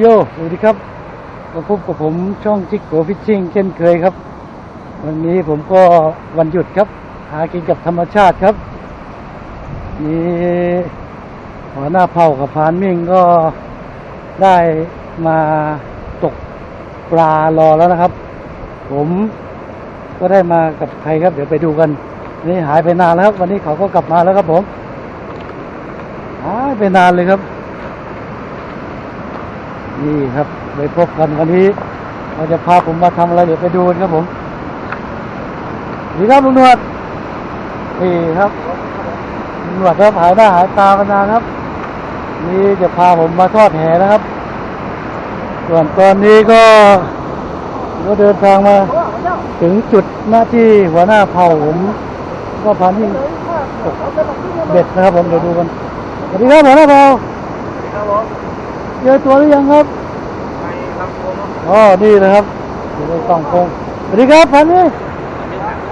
โยสวัสดีครับมาพบกับผมช่องจิกโกฟิชชิ่งเช่นเคยครับ วันนี้ผมก็วันหยุดครับ หากินกับธรรมชาติครับมีหัวหน้าเผ่ากับพานมิ่งก็ได้มาตกปลารอแล้วนะครับ ผมก็ได้มากับใครครับ เดี๋ยวไปดูกัน นี่หายไปนานแล้วครับ วันนี้เขาก็กลับมาแล้วครับผมหายไปนานเลยครับ นี่ครับไปพบกันวันนี้เราจะพาผมมาทำอะไรเดี๋ยวไปดูกันครับผมนี่ครับลุงหนวดนี่ครับลุงหนวดครับหายหน้าหายตากันนานครับ นี่จะพาผมมาทอดแหนะครับ ส่วนตอนนี้ก็ก็เดินทางมาถึงจุดหน้าที่หัวหน้าเผ่าผม ก็พานี่ตกเบ็ดนะครับผมเดี๋ยวดูกันสวัสดีครับหัวหน้าเผ่าครับผม เจอตัวหรือยังครับไปครับผมอ๋อนี่นะครับอยู่ในกล่องคงสวัสดีครับพันนี่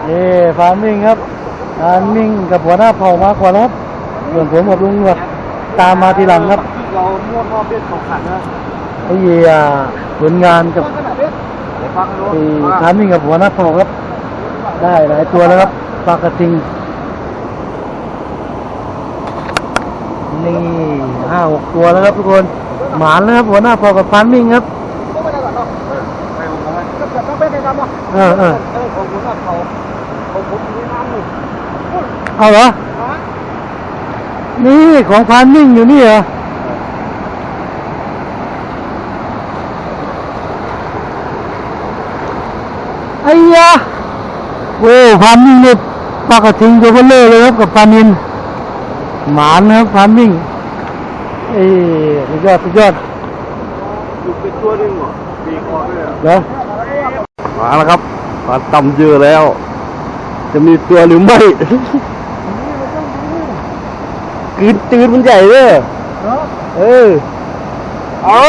นี่ฟานมิงครับฟานมิงกับหัวหน้าเผ่ามาก่อนแล้วครับส่วนผมกับลุงหนวดตามมาทีหลังครับ เรามั่วมอบเบ็ดสองขันนะไอ้เหี้ยผลงานกับเดี๋ยวฟังดูไอ้ฟานมิงกับหัวหน้าเผ่าครับ ได้หลายตัวแล้วครับปลากระทิงนี่ห้าหกตัวแล้วครับทุกคน หมานแล้วครับหัวหน้าเผ่ากับฟานมิงครับไปผมนะก็จะต้องเป็นในน้ำอะเออเออเออของผมน่ะเขาของผมอยู่ในน้ำหนึ่งเอาเหรอ นี่ของฟานมิงอยู่นี่เหรอไอ้ยะโอ้ฟานมิงเนี่ยปลากระทิงตัวเบลเลอร์เลยครับกับฟานินหมานนะครับฟานมิง เอ้ยสุดยอดสุดยอดอยู่เป็นตัวหนึ่งเหรอมีคอด้วยอะเหรอมาแล้วครับปลาต่ำเยอะแล้ว จะมีตัวหรือไม่กืนตื่นมันใหญ่เลยเหรอเออเอา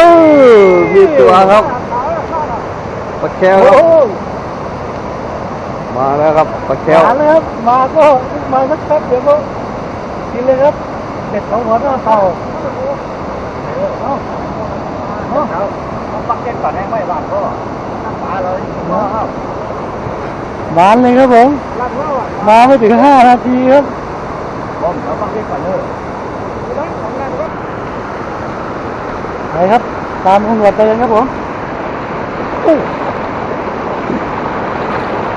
มีตัวครับปลาแก้วครับมาแล้วครับปลาแก้วหมานเลยครับมาก็มาสักแป๊บเดี๋ยวก็กินเลยครับ เด็ดของหัวหน้าเผ่าเอาเอาเอาปักเก็ตก่อนให้ไม่บาดก็ปลาเลยว้าวหวานเลยครับผมมาไม่ถึงห้านาทีครับบอมเอาปักเก็ตก่อนเลยได้ของลั่นก็ไปครับ ตามตำรวจไปเลยครับผม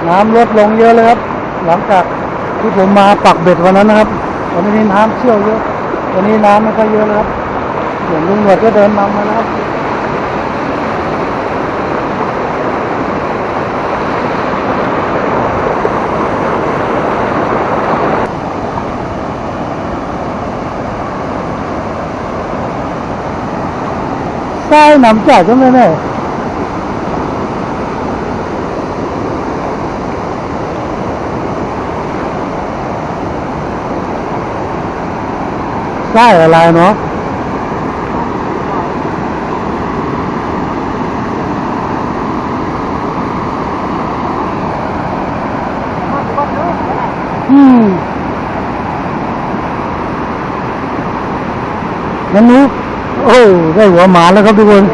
น้ำลดลงเยอะเลยครับ หลังจากที่ผมมาปักเบ็ดวันนั้นนะครับวันนี้น้ำเชี่ยวเยอะ วันนี้น้ำไม่ค่อยเยอะแล้วครับส่วนลุงหนวดก็เดินนำมาแล้วใช่น้ำจ่ายจังเลยเนี่ ใช่อะไรเนาะอืมนั่นนู้โอ้ได้หัวหมาแล้วครับทุกคน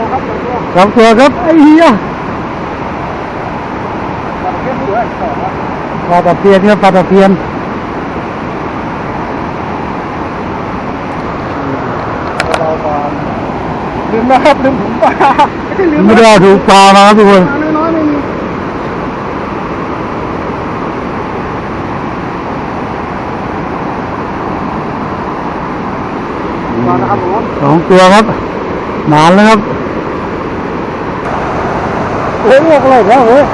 สองตัวครับไอ้เหี้ยปลาตะเพียนครับปลาตะเพียน ลืม นะครับลืมถุงปลาไม่ใช่ลืมไม่ได้เอาถูกปลามาครับทุกคนน้อยๆไม่มีมานะครับผมสองตัวครับหมานแล้วครับโอ้ยออกอะไรแล้วเว้ย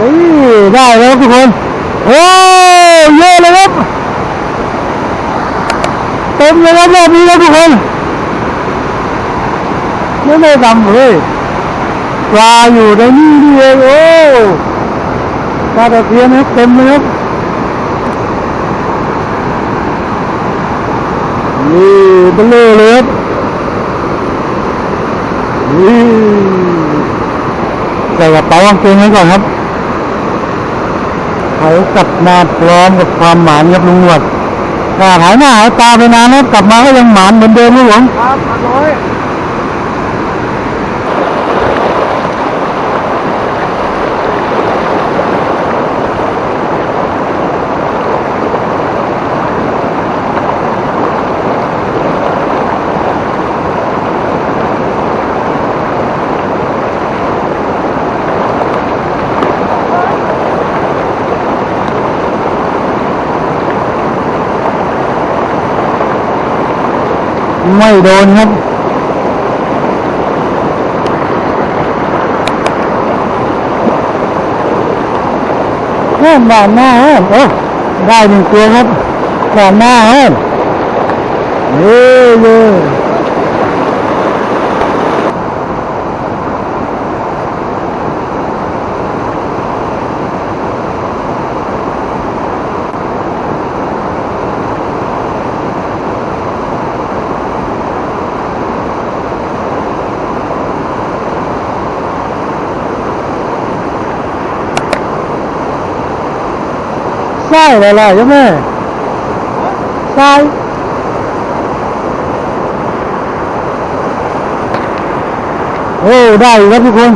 นี่ ได้แล้วครับทุกคน โอ้เยอะเลยครับเต็มเลยครับรอบนี้ครับทุกคนไม่ได้ดำเลยปลาอยู่ในนี่นี่เองโอ้ปลาตะเพียนครับเต็มเลยครับนี่เบลอเลยครับนี่ใส่กระเป๋ากางเกงไว้ก่อนครับ เขากลับมาพร้อมกับความหมานครับลุงหนวดหายหน้าหายตาไปนานแล้วกลับมาก็ยังหมานเหมือนเดิมครับผมครับร้อย ไม่โดนครับเฮ้ยบานหน้าเฮ้ยโอ้ได้หนึ่งตัวครับบานหน้าเฮ้ยเย้เย้ ไส้อะไรล่ะใช่ไหมไส้โอ้ได้ครับทุกคน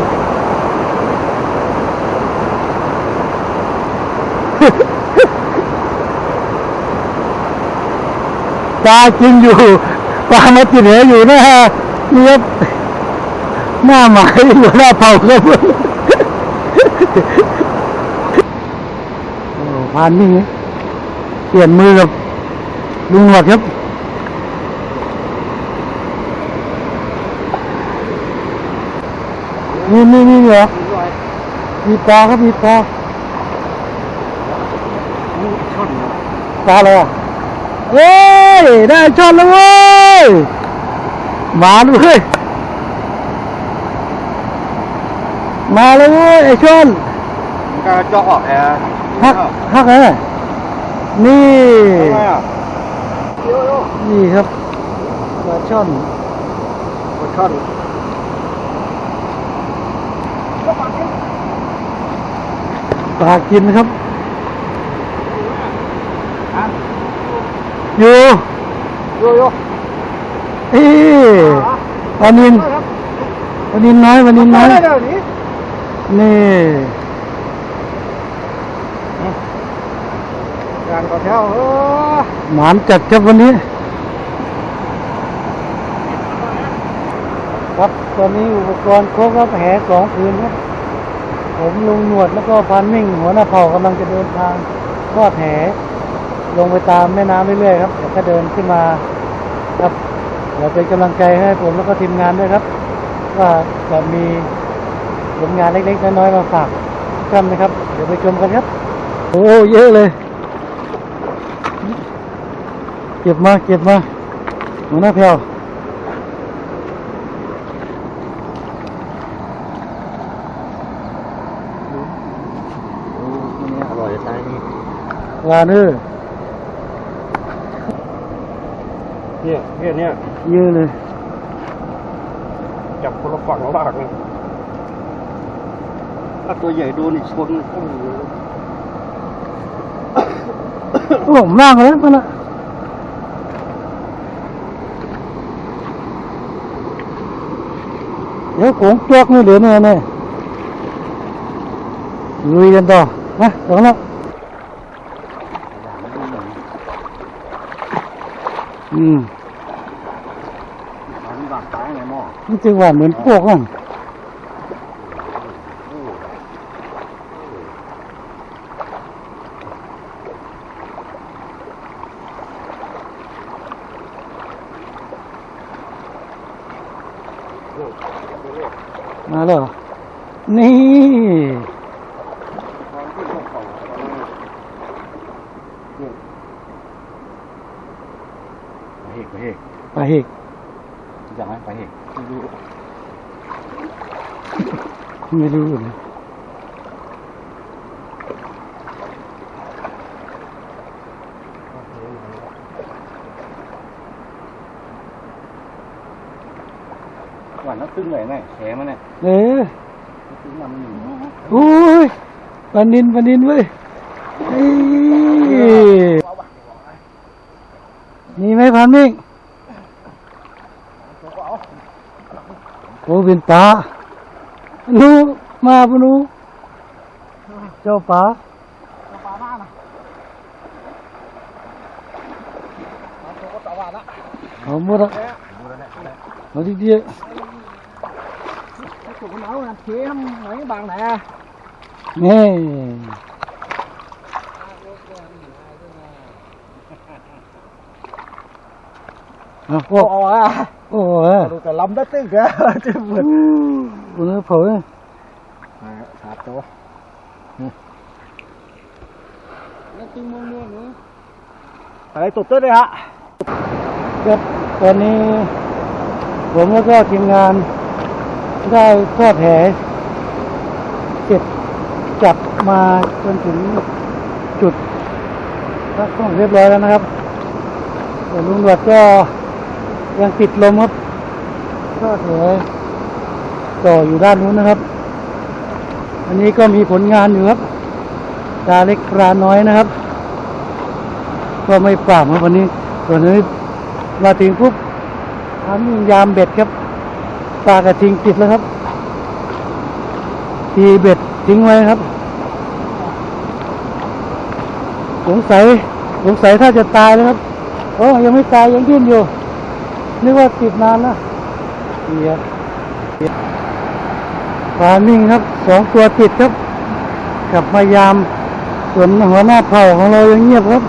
ปลาจริงอยู่ปลามาติดเหวออยู่นะฮะนี่ครับหน้าหมายอยู่หน้าเผาครับ โอ้พานนี่เปลี่ยนมือกับลุงหนวดครับนี่นี่นี่เหรอมีปลาครับมีปลาปลาอะไรอะเอ้ย ได้ช่อนแล้วเว้ย มาด้วยมาแล้วเว้ยไอ้ช่อนมันก็เจาะออกแอร์ ฮักฮักเลยนี่ทำไมอะโยโย่นี่ครับปลาช่อนช่อนปลากินครับอยู่โยโย่เอ้ปลานินปลานินน้อยปลานินน้อยได้เดี๋ยวนี้ นี่ การต่อ แถวเออหมานจัดครับวันนี้ ครับตอนนี้อุปกรณ์ครบครับแหสองผืนครับผมลุงหนวดแล้วก็พันมิ่ง หัวหน้าเผ่ากำลังจะเดินทางทอดแหลงไปตามแม่น้ำเรื่อยๆครับเดี๋ยวก็เดินขึ้นมาครับเดี๋ยวเป็นกำลังใจให้ผมแล้วก็ทีมงานด้วยครับ ว่าจะมีผลงานเล็กๆน้อยๆมาฝากทุกท่านนะครับ เดี๋ยวไปชมกันครับ โอ้เยอะเลย เก็บมา เก็บมาหัวหน้าแพรวโอ้นี่อร่อยจะตายนี่ลาเนอร์เนี่ยเนี่ยเนี่ยเยอะเลย จับคนละฝั่งละฝั่งถ้าตัวใหญ่โดนอีกชนโอ้โหโอ้ผมล่างแล้วมันอะเดี๋ยวโขงจอกนี่เหลือเนี่ยเนี่ยลุยกันต่อนะ เดี๋ยวนะอืมมันบางตายไงหม้อมันจะว่าเหมือนพวกอะมา แล้วเหรอนี่ตอนที่พวกเขาตอนนั้นเนี่ยไปเฮกไปเฮกปลาเห็กรู้จักไหมไปเฮกไม่รู้ ไม่รู้เลย หวานน้ำ ตึ้งเลยนะแฉมันเนี่ยเออตึ้งมันอยู่โอ้ยปลานินปลานินเว้ยเอ้ยมีไหมพันมิ่งโอ้เป็นปลาหนูมาปะหนูเจ้าปลาปลาบ้านะตัวก็ตะวันละเอาหมดละเอาทีเดีย วตัวหนาวนะเทียมไหนบางไหนนี่เอาโอ้โอ้อะโอ้ยดูแต่ลำได้ตึ้งแกจะเหมือนเออเผยขาดตัวนั่นตึ้งมัวมัวเนาะอะไรตุดตัวเลยฮะครับตอนนี้ผมแล้วก็ทีมงาน ได้ทอดแหเสร็จจับมาจนถึงจุดพักต้องเรียบร้อยแล้วนะครับแต่ลุงหนวดก็ยังติดลมครับทอดแหต่ออยู่ด้านนู้นนะครับ อันนี้ก็มีผลงานอยู่ครับตาเล็กปลาน้อยนะครับ ก็ไม่ปราบครับวันนี้ส่วนนี้มาถึงปุ๊บทำยามเบ็ดครับ ปลากระทิงติดแล้วครับทีเบ็ดทิ้งไว้ครับ สงสัยสงสัยถ้าจะตายแล้วครับโอ้ยังไม่ตายยังดิ้นอยู่ นึกว่าติดนานแล้วเสียปลานิ่งครับสองตัวติดครับกลับมายามส่วนหัวหน้าเผ่าของเรายังเงียบครับ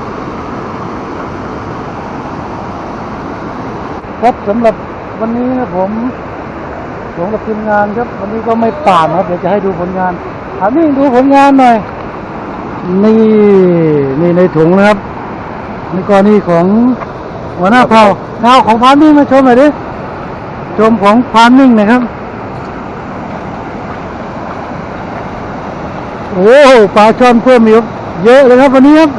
ครับสำหรับวันนี้นะผม ผมกับทีมงานครับ วันนี้ก็ไม่ป่านครับ เดี๋ยวจะให้ดูผลงานถามนี่ดูผลงานหน่อย นี่นี่ในถุงนะครับนี่กรณีของหัวหน้าเผ่าข้าของพานนิ่งมาชมหน่อยดิ ชมของพานนิ่งนะครับ โอ้ปลาช่อนเพิ่มอีกเยอะเลยครับวันนี้ครับ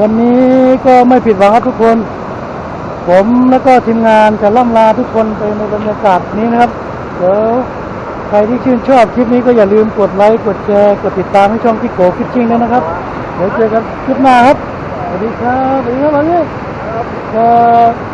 วันนี้ก็ไม่ผิดหวังครับทุกคน ผมแล้วก็ทีมงานจะล่ำลาทุกคนไปในบรรยากาศนี้นะครับ เดี๋ยวใครที่ชื่นชอบคลิปนี้ก็อย่าลืมกดไลค์ กดแชร์ กดติดตามให้ช่องพี่โกฟิชชิ่งด้วยนะครับ เดี๋ยวเจอกันคลิปหน้าครับ สวัสดีครับ สวัสดีครับวันนี้ครับ